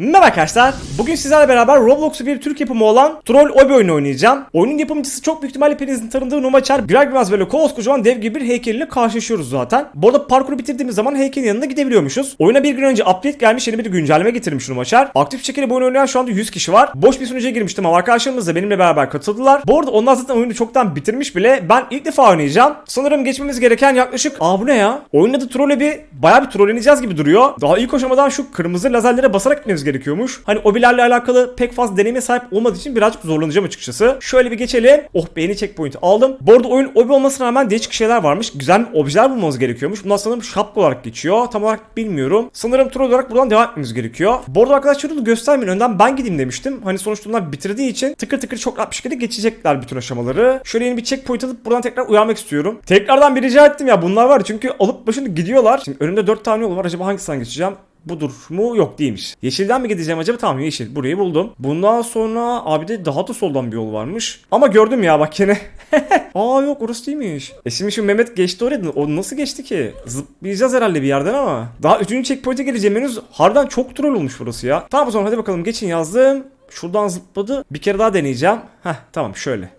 Merhaba arkadaşlar. Bugün sizlerle beraber Roblox'u bir Türk yapımı olan Troll Obi oyunu oynayacağım. Oyunun yapımcısı çok büyük ihtimalle hepinizin tanıdığı Numaçar. Birer bilmez böyle koskocaman dev gibi bir heykeliyle karşılaşıyoruz zaten. Bu arada parkuru bitirdiğimiz zaman heykelin yanına gidebiliyormuşuz. Oyuna bir gün önce update gelmiş yeni bir güncelleme getirmiş Numaçar. Aktif şekilde bu oyunu oynayan şu anda 100 kişi var. Boş bir sunucuya girmiştim ama arkadaşlarımız da benimle beraber katıldılar. Bu arada onlar zaten oyunu çoktan bitirmiş bile. Ben ilk defa oynayacağım. Sanırım geçmemiz gereken yaklaşık... Aa bu ne ya? Oyunun adı Troll Obi. Bayağı bir trollleneceğiz gibi duruyor. Daha ilk aşamadan şu kırmızı lazerlere basarak gitmemiz gerekiyormuş. Hani obilerle alakalı pek fazla deneyime sahip olmadığı için birazcık zorlanacağım açıkçası. Şöyle bir geçelim. Oh beğeni checkpoint aldım. Bu arada oyun obi olmasına rağmen değişik şeyler varmış. Güzel objeler bulmamız gerekiyormuş. Bunlar sanırım şapka olarak geçiyor. Tam olarak bilmiyorum. Sanırım troll olarak buradan devam etmemiz gerekiyor. Bu arada arkadaşlar da göstermeyin. Önden ben gideyim demiştim. Hani sonuçta onlar bitirdiği için tıkır tıkır çok rahat bir şekilde geçecekler bütün aşamaları. Şöyle yeni bir checkpoint alıp buradan tekrar uyanmak istiyorum. Tekrardan bir rica ettim ya bunlar var çünkü alıp başını gidiyorlar. Şimdi önümde 4 tane yol var. Acaba hangisinden geçeceğim? Budur mu? Yok değilmiş. Yeşilden mi gideceğim acaba? Tamam yeşil. Burayı buldum. Bundan sonra abi de daha da soldan bir yol varmış. Ama gördüm ya bak yine. Aa yok orası değilmiş. E şimdi şu Mehmet geçti oraya. O nasıl geçti ki? Zıplayacağız herhalde bir yerden ama. Daha 3. checkpoint'e geleceğim henüz. Harbiden çok troll olmuş burası ya. Tamam o zaman hadi bakalım geçin yazdım. Şuradan zıpladı. Bir kere daha deneyeceğim. Heh tamam şöyle.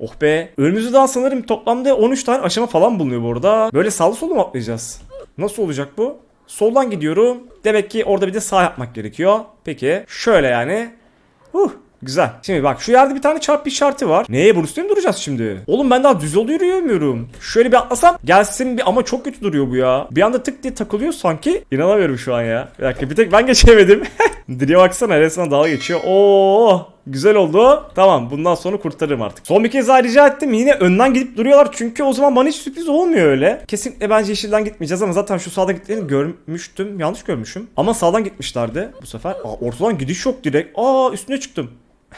Oh be. Önümüzde daha sanırım toplamda 13 tane aşama falan bulunuyor bu arada. Böyle sağlı solu mu atlayacağız? Nasıl olacak bu? Soldan gidiyorum. Demek ki orada bir de sağ yapmak gerekiyor. Peki şöyle yani. Huh. Güzel. Şimdi bak şu yerde bir tane çarpı işareti var. Neye bunun üstüne mi duracağız şimdi? Oğlum ben daha düz yolda yürüyemiyorum. Şöyle bir atlasam gelsin bir ama çok kötü duruyor bu ya. Bir anda tık diye takılıyor sanki. İnanamıyorum şu an ya. Bir dakika bir tek ben geçemedim. Direğe baksana resmen dalga geçiyor. Oo Güzel oldu. Tamam bundan sonra kurtarırım artık. Son bir kez daha rica ettim. Yine önden gidip duruyorlar. Çünkü o zaman bana hiç sürpriz olmuyor öyle. Kesinlikle bence yeşilden gitmeyeceğiz ama zaten şu sağda gittiklerini görmüştüm. Yanlış görmüşüm. Ama sağdan gitmişlerdi bu sefer. Aa, ortadan gidiş yok direkt. Aa üstüne çıktım.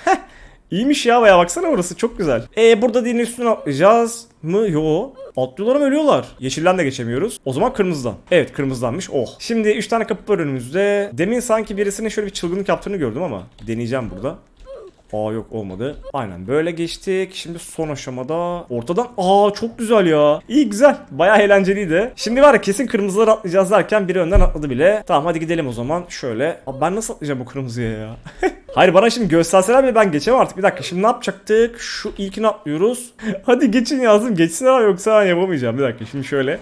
İyiymiş ya baya baksana orası çok güzel. E burada dinin üstüne atlayacağız mı? Yo. Atlıyorlar ama ölüyorlar. Yeşilden de geçemiyoruz. O zaman kırmızıdan. Evet kırmızıdanmış. Oh. Şimdi 3 tane kapı var önümüzde. Demin sanki birisinin şöyle bir çılgınlık yaptığını gördüm ama deneyeceğim burada. Aa yok olmadı. Aynen böyle geçtik. Şimdi son aşamada ortadan aa çok güzel ya. İyi güzel. Bayağı eğlenceliydi. Şimdi var ya kesin kırmızıları atlayacağız derken biri önden atladı bile. Tamam hadi gidelim o zaman. Şöyle. Abi ben nasıl atlayacağım bu kırmızıya ya? Hayır bana şimdi gösterseler bile ben geçemem artık. Bir dakika şimdi ne yapacaktık? Şu ilkini atlıyoruz. hadi geçin yazdım. Geçsin ama yoksa ben yapamayacağım. Bir dakika şimdi şöyle.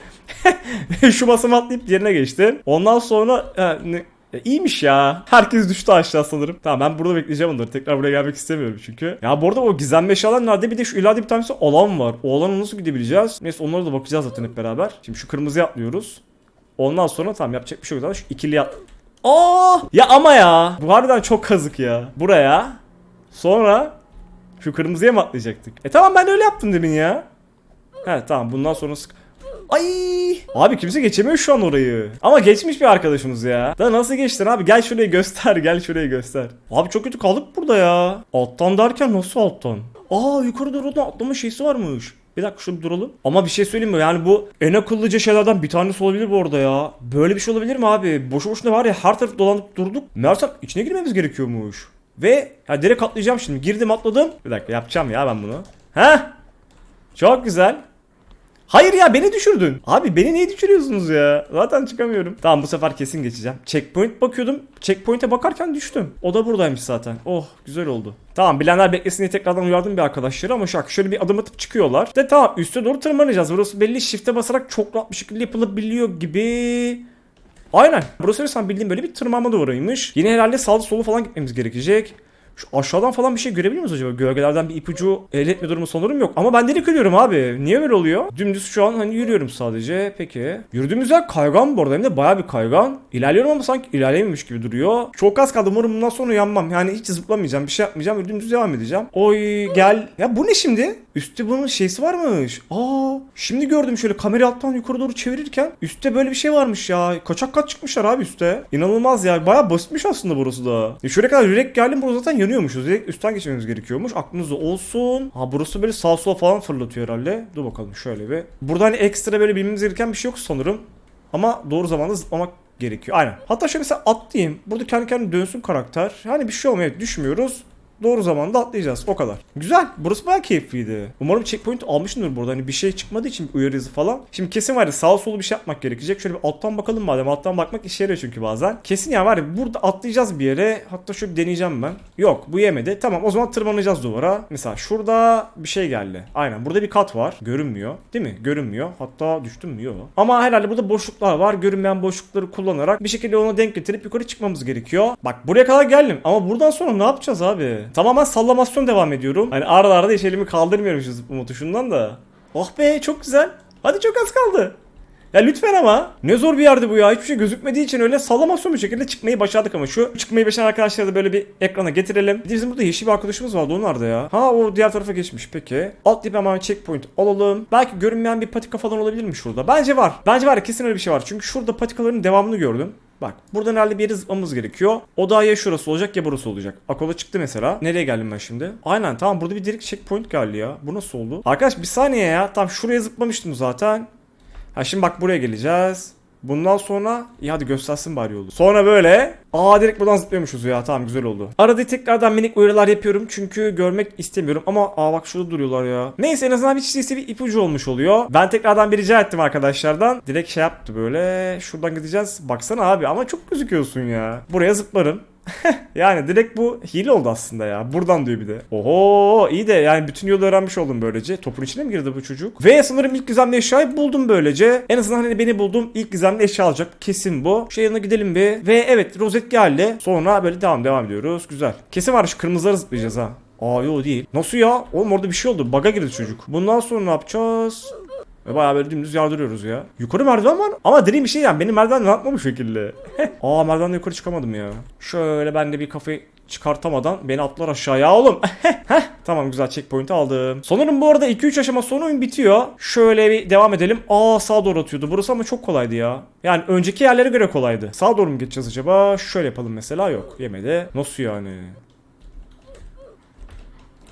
Şu basamağı atlayıp yerine geçtim. Ondan sonra ha, ne, ya iyiymiş ya. Herkes düştü aşağı sanırım. Tamam ben burada bekleyeceğim onları. Tekrar buraya gelmek istemiyorum çünkü. Ya bu arada o gizemli eşyalar nerede? Bir de şu ileride bir tanesi alan var. O alana nasıl gidebileceğiz? Neyse onlara da bakacağız zaten hep beraber. Şimdi şu kırmızıya atlıyoruz. Ondan sonra tamam yapacak bir şey yok. Zaten şu ikili at... Aa! Ya ama ya. Bu harbiden çok kazık ya. Buraya. Sonra şu kırmızıya mı atlayacaktık? E tamam ben öyle yaptım demin ya. He tamam bundan sonra sık... Ay! Abi kimse geçemiyor şu an orayı. Ama geçmiş bir arkadaşımız ya. Da nasıl geçtin abi? Gel şurayı göster. Gel şurayı göster. Abi çok kötü kaldık burada ya. Alttan derken nasıl alttan? Aa yukarı doğru atlama şeysi varmış. Bir dakika şurada duralım. Ama bir şey söyleyeyim mi? Yani bu en akıllıca şeylerden bir tanesi olabilir bu arada ya. Böyle bir şey olabilir mi abi? Boşu boşuna var ya her taraf dolanıp durduk. Meğersem içine girmemiz gerekiyormuş. Ve ya direkt atlayacağım şimdi. Girdim atladım. Bir dakika yapacağım ya ben bunu. Heh. Çok güzel. Hayır ya beni düşürdün. Abi beni niye düşürüyorsunuz ya? Zaten çıkamıyorum. Tamam bu sefer kesin geçeceğim. Checkpoint bakıyordum. Checkpoint'e bakarken düştüm. O da buradaymış zaten. Oh güzel oldu. Tamam bilenler beklesin diye tekrardan uyardım bir arkadaşları ama şak şöyle bir adım atıp çıkıyorlar. De tamam üste doğru tırmanacağız. Burası belli shift'e basarak çok rahat bir şekilde yapılabiliyor gibi. Aynen. Burası resmen bildiğim böyle bir tırmanma duvarıymış. Yine herhalde sağlı solu falan gitmemiz gerekecek. Şu aşağıdan falan bir şey görebiliyor muyuz acaba? Gölgelerden bir ipucu elde etme durumu sanırım yok. Ama ben direkt ölüyorum abi. Niye böyle oluyor? Dümdüz şu an hani yürüyorum sadece. Peki. Yürüdüğümüz yer kaygan bu arada. Hem de baya bir kaygan. İlerliyorum ama sanki ilerleyememiş gibi duruyor. Çok az kaldı. Umarım bundan sonra yanmam. Yani hiç zıplamayacağım. Bir şey yapmayacağım. Dümdüz devam edeceğim. Oy gel. Ya bu ne şimdi? Üstte bunun şeysi varmış. Aa, şimdi gördüm şöyle kamera alttan yukarı doğru çevirirken üstte böyle bir şey varmış ya. Kaçak kat çıkmışlar abi üstte. İnanılmaz ya. Baya basitmiş aslında burası da. E şuraya kadar yürek geldim burası zaten yanıyormuşuz. Direkt üstten geçmemiz gerekiyormuş. Aklınızda olsun. Ha burası böyle sağ sola falan fırlatıyor herhalde. Dur bakalım şöyle bir. Burada hani ekstra böyle bilmemiz gereken bir şey yok sanırım. Ama doğru zamanda zıplamak gerekiyor. Aynen. Hatta şöyle mesela atlayayım. Burada kendi kendine dönsün karakter. Hani bir şey olmuyor. Evet, düşmüyoruz. Doğru zamanda atlayacağız. O kadar. Güzel. Burası bayağı keyifliydi. Umarım checkpoint almışımdır burada. Hani bir şey çıkmadığı için uyarı izi falan. Şimdi kesin var ya sağ solu bir şey yapmak gerekecek. Şöyle bir alttan bakalım madem. Alttan bakmak işe yarıyor çünkü bazen. Kesin ya var ya burada atlayacağız bir yere. Hatta şöyle deneyeceğim ben. Yok bu yemedi. Tamam o zaman tırmanacağız duvara. Mesela şurada bir şey geldi. Aynen burada bir kat var. Görünmüyor. Değil mi? Görünmüyor. Hatta düştüm mü? Yok. Ama herhalde burada boşluklar var. Görünmeyen boşlukları kullanarak bir şekilde ona denk getirip yukarı çıkmamız gerekiyor. Bak buraya kadar geldim. Ama buradan sonra ne yapacağız abi? Tamamen sallamasyon devam ediyorum. Hani arada arada hiç elimi kaldırmıyorum şu zıplama tuşundan da. Oh be çok güzel. Hadi çok az kaldı. Ya lütfen ama. Ne zor bir yerdi bu ya. Hiçbir şey gözükmediği için öyle sallamasyon bir şekilde çıkmayı başardık ama şu çıkmayı başaran arkadaşları da böyle bir ekrana getirelim. Bizim burada yeşil bir arkadaşımız vardı. O nerede ya? Ha o diğer tarafa geçmiş. Peki. Atlayıp hemen checkpoint alalım. Belki görünmeyen bir patika falan olabilir mi şurada? Bence var. Bence var kesin öyle bir şey var. Çünkü şurada patikaların devamını gördüm. Bak buradan herhalde bir yere zıplamamız gerekiyor. O da ya şurası olacak ya burası olacak. Akola çıktı mesela. Nereye geldim ben şimdi? Aynen tamam burada bir direkt checkpoint geldi ya. Bu nasıl oldu? Arkadaş bir saniye ya. Tam şuraya zıplamıştım zaten. Ha şimdi bak buraya geleceğiz. Bundan sonra iyi hadi göstersin bari yolu. Sonra böyle aa direkt buradan zıplıyormuşuz ya tamam güzel oldu. Arada tekrardan minik uyarılar yapıyorum çünkü görmek istemiyorum ama aa bak şurada duruyorlar ya. Neyse en azından hiç değilse bir ipucu olmuş oluyor. Ben tekrardan bir rica ettim arkadaşlardan. Direkt şey yaptı böyle şuradan gideceğiz. Baksana abi ama çok gözüküyorsun ya. Buraya zıplarım. yani direkt bu hile oldu aslında ya. Buradan diyor bir de. Oho iyi de yani bütün yolu öğrenmiş oldum böylece. Topun içine mi girdi bu çocuk? Ve sanırım ilk gizemli eşyayı buldum böylece. En azından hani beni bulduğum ilk gizemli eşya alacak. Kesin bu. Şey yanına gidelim bir. Ve evet rozet geldi. Sonra böyle devam devam ediyoruz. Güzel. Kesin var şu kırmızıları zıplayacağız ha. Aa yok değil. Nasıl ya? Oğlum orada bir şey oldu. Baga girdi çocuk. Bundan sonra ne yapacağız? Ve bayağı böyle dümdüz yardırıyoruz ya. Yukarı merdiven var ama dediğim bir şey yani benim merdiven atma bu şekilde. Aa merdivenden yukarı çıkamadım ya. Şöyle ben de bir kafayı çıkartamadan beni atlar aşağıya oğlum. Heh, tamam güzel checkpoint aldım. Sanırım bu arada 2-3 aşama sonra oyun bitiyor. Şöyle bir devam edelim. Aa sağa doğru atıyordu. Burası ama çok kolaydı ya. Yani önceki yerlere göre kolaydı. Sağa doğru mu geçeceğiz acaba? Şöyle yapalım mesela. Yok yemedi. Nasıl yani?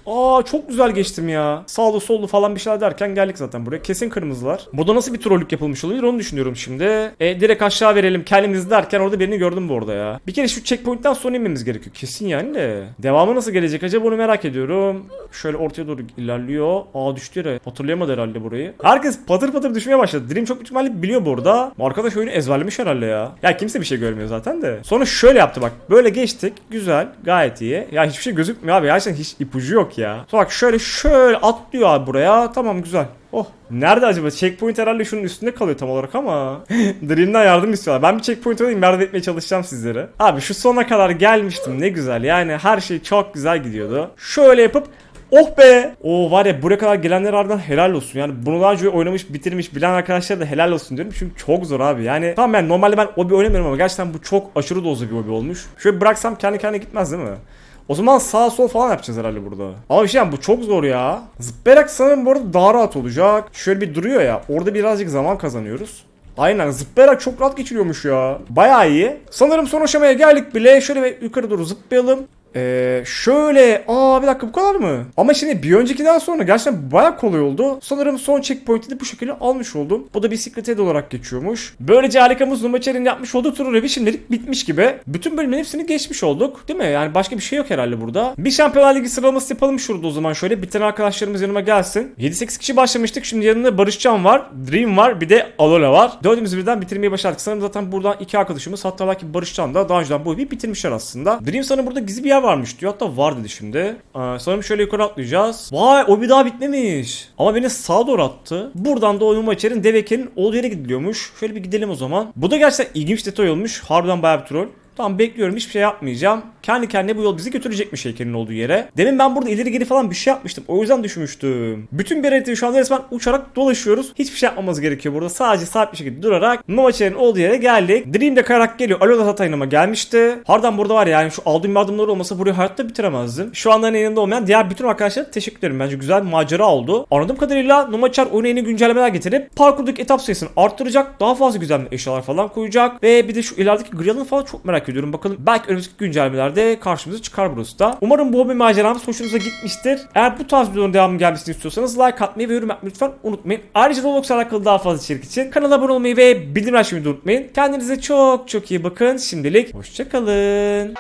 Aa çok güzel geçtim ya. Sağlı sollu falan bir şeyler derken geldik zaten buraya. Kesin kırmızılar. Burada nasıl bir trollük yapılmış olabilir onu düşünüyorum şimdi. E direkt aşağı verelim kendimizi derken orada birini gördüm bu arada ya. Bir kere şu checkpoint'ten sonra inmemiz gerekiyor. Kesin yani de. Devamı nasıl gelecek acaba onu merak ediyorum. Şöyle ortaya doğru ilerliyor. Aa düştü yere. Hatırlayamadı herhalde burayı. Herkes patır patır düşmeye başladı. Dream çok büyük ihtimalle biliyor bu arada. Bu Arkadaş oyunu ezberlemiş herhalde ya. Ya kimse bir şey görmüyor zaten de. Sonra şöyle yaptı bak. Böyle geçtik. Güzel. Gayet iyi. Ya hiçbir şey gözükmüyor abi. Gerçekten hiç ipucu yok ya. Sonra bak şöyle şöyle atlıyor abi buraya. Tamam güzel. Oh. Nerede acaba? Checkpoint herhalde şunun üstünde kalıyor tam olarak ama. Dream'den yardım istiyorlar. Ben bir checkpoint alayım yardım etmeye çalışacağım sizlere. Abi şu sona kadar gelmiştim ne güzel. Yani her şey çok güzel gidiyordu. Şöyle yapıp Oh be! O var ya buraya kadar gelenler harbiden helal olsun. Yani bunu daha önce oynamış, bitirmiş, bilen arkadaşlar da helal olsun diyorum. Çünkü çok zor abi. Yani tamam ben normalde ben hobi oynamıyorum ama gerçekten bu çok aşırı dozlu bir hobi olmuş. Şöyle bıraksam kendi kendine gitmez değil mi? O zaman sağ sol falan yapacağız herhalde burada. Ama bir şey yani bu çok zor ya. Zıplayarak sanırım bu arada daha rahat olacak. Şöyle bir duruyor ya. Orada birazcık zaman kazanıyoruz. Aynen zıplayarak çok rahat geçiriyormuş ya. Bayağı iyi. Sanırım son aşamaya geldik bile. Şöyle bir yukarı doğru zıplayalım. Ee, şöyle aa bir dakika bu kadar mı? Ama şimdi bir öncekiden sonra gerçekten baya kolay oldu. Sanırım son checkpoint'i de bu şekilde almış oldum. Bu da bir secret olarak geçiyormuş. Böylece harikamız Numaçer'in yapmış olduğu tur revi şimdilik bitmiş gibi. Bütün bölümlerin hepsini geçmiş olduk. Değil mi? Yani başka bir şey yok herhalde burada. Bir Şampiyonlar Ligi sıralaması yapalım şurada o zaman şöyle. Biten arkadaşlarımız yanıma gelsin. 7-8 kişi başlamıştık. Şimdi yanında Barışcan var. Dream var. Bir de Alola var. Dördümüzü birden bitirmeyi başardık. Sanırım zaten buradan iki arkadaşımız hatta belki Barışcan da daha önceden bu evi bitirmişler aslında. Dream sanırım burada gizli bir yer varmış diyor. Hatta var dedi şimdi. Ee, sanırım şöyle yukarı atlayacağız. Vay o bir daha bitmemiş. Ama beni sağa doğru attı. Buradan da oyun maçerin dev olduğu yere gidiliyormuş. Şöyle bir gidelim o zaman. Bu da gerçekten ilginç detay olmuş. Harbiden bayağı bir troll. Tamam bekliyorum hiçbir şey yapmayacağım. Kendi kendine bu yol bizi götürecekmiş heykelin olduğu yere. Demin ben burada ileri geri falan bir şey yapmıştım. O yüzden düşmüştüm. Bütün haritayı şu anda resmen uçarak dolaşıyoruz. Hiçbir şey yapmamız gerekiyor burada. Sadece sabit bir şekilde durarak Novaçer'in olduğu yere geldik. Dream de kayarak geliyor. Alola Tatayınıma gelmişti. Harbiden burada var ya, yani şu aldığım yardımlar olmasa burayı hayatta bitiremezdim. Şu anda yanında olmayan diğer bütün arkadaşlara teşekkür ederim. Bence güzel bir macera oldu. Anladığım kadarıyla Novaçer oyuna yeni güncellemeler getirip parkurdaki etap sayısını arttıracak. Daha fazla güzel eşyalar falan koyacak. Ve bir de şu ilerideki Grill'ını falan çok merak ediyorum. Bakalım belki önümüzdeki güncellemelerde karşımıza çıkar burası da. Umarım bu hobi maceramız hoşunuza gitmiştir. Eğer bu tarz videoların devamı gelmesini istiyorsanız like atmayı ve yorum yapmayı lütfen unutmayın. Ayrıca Roblox'la alakalı daha fazla içerik için kanala abone olmayı ve bildirim açmayı unutmayın. Kendinize çok çok iyi bakın. Şimdilik hoşçakalın.